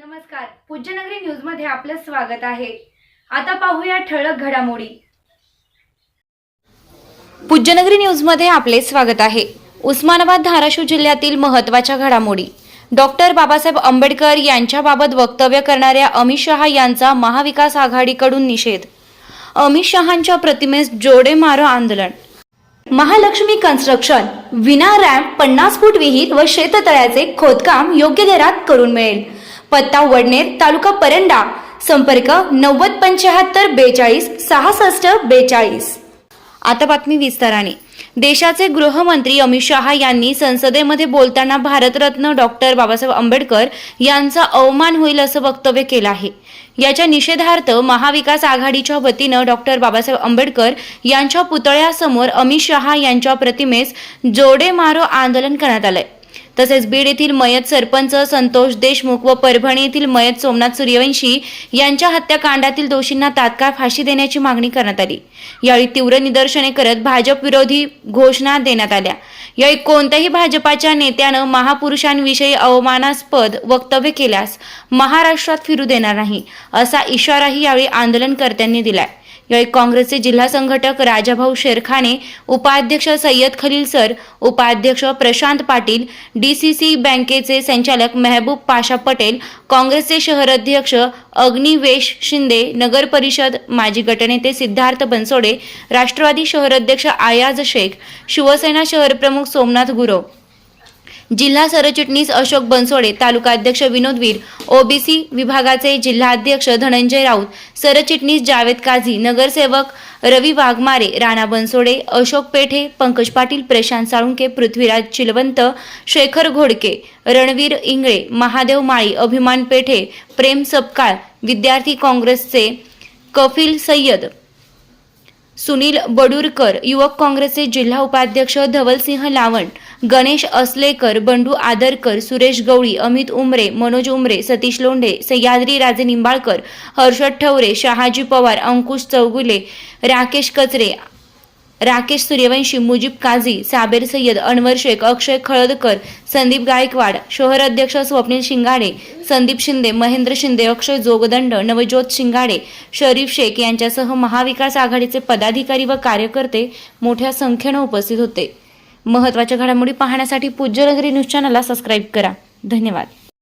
नमस्कार. पूज्यनगरी न्यूजमध्ये आपलं स्वागत आहे. आता पाहूया ठळक घडामोडी. पूज्यनगरी न्यूजमध्ये आपले स्वागत आहे. उस्मानाबाद धाराशिव जिल्ह्यातील महत्त्वाच्या घडामोडी. डॉक्टर बाबासाहेब आंबेडकर यांच्याबाबत वक्तव्य करणाऱ्या अमित शहा यांचा महाविकास आघाडीकडून निषेध. अमित शहांच्या प्रतिमेस जोडे मारो आंदोलन. महालक्ष्मी कन्स्ट्रक्शन विना रॅम्प पन्नास फूट विहीर व शेततळ्याचे खोदकाम योग्य दरात करून मिळेल. पत्ता वडनेर तालुका परंडा. संपर्क नव्वद पंच्याहत्तर बेचाळीस सहासष्ट बेचाळीस. आता बातमी विस्ताराने. देशाचे गृहमंत्री अमित शहा यांनी संसदेमध्ये बोलताना भारतरत्न डॉक्टर बाबासाहेब आंबेडकर यांचा अवमान होईल असं वक्तव्य केलं आहे. याच्या निषेधार्थ महाविकास आघाडीच्या वतीनं डॉक्टर बाबासाहेब आंबेडकर यांच्या पुतळ्यासमोर अमित शहा यांच्या प्रतिमेस जोडे मारो आंदोलन करण्यात आलंय. तसेच बीड येथील मयत सरपंच संतोष देशमुख व परभणी येथील मयत सोमनाथ सूर्यवंशी यांच्या हत्याकांडातील दोषींना तात्काळ फाशी देण्याची मागणी करण्यात आली. यावेळी तीव्र निदर्शने करत भाजप विरोधी घोषणा देण्यात आल्या. यावेळी कोणत्याही भाजपाच्या नेत्यानं महापुरुषांविषयी अवमानास्पद वक्तव्य केल्यास महाराष्ट्रात फिरू देणार नाही असा इशाराही यावेळी आंदोलनकर्त्यांनी दिलाय. यावेळी काँग्रेसचे जिल्हा संघटक राजाभाऊ शेरखाने उपाध्यक्ष सय्यद खलील सर उपाध्यक्ष प्रशांत पाटील डीसीसी बँकेचे संचालक मेहबूब पाशा पटेल काँग्रेसचे शहराध्यक्ष अग्निवेश शिंदे नगर परिषद माजी गटनेते सिद्धार्थ बनसोडे राष्ट्रवादी शहराध्यक्ष आयाज शेख शिवसेना शहरप्रमुख सोमनाथ गुरव जिल्हा सरचिटणीस अशोक बनसोडे तालुका अध्यक्ष विनोद ओबीसी विभागाचे जिल्हाध्यक्ष धनंजय राऊत सरचिटणीस जावेद काझी नगरसेवक रवी वाघमारे राणा बनसोडे अशोक पेठे पंकज पाटील प्रशांत साळुंके पृथ्वीराज चिलवंत शेखर घोडके रणवीर इंगळे महादेव माळी अभिमान पेठे प्रेम सपकाळ विद्यार्थी काँग्रेसचे कफील सय्यद सुनील बडूरकर युवक काँग्रेसचे जिल्हा उपाध्यक्ष धवलसिंह लावण गणेश असलेकर बंडू आदरकर सुरेश गवळी अमित उमरे मनोज उमरे सतीश लोंढे सह्याद्री राजे निंबाळकर हर्षद ठवरे शहाजी पवार अंकुश चौगुले राकेश कचरे राकेश सूर्यवंशी मुजीब काझी साबेर सय्यद अनवर शेख अक्षय खळदकर संदीप गायकवाड शहर अध्यक्ष स्वप्नील शिंगाडे संदीप शिंदे महेंद्र शिंदे अक्षय जोगदंड नवज्योत शिंगाडे शरीफ शेख यांच्यासह महाविकास आघाडीचे पदाधिकारी व कार्यकर्ते मोठ्या संख्येनं उपस्थित होते. महत्त्वाच्या घडामोडी पाहण्यासाठी पूज्यनगरी न्यूज चॅनलला सबस्क्राईब करा. धन्यवाद.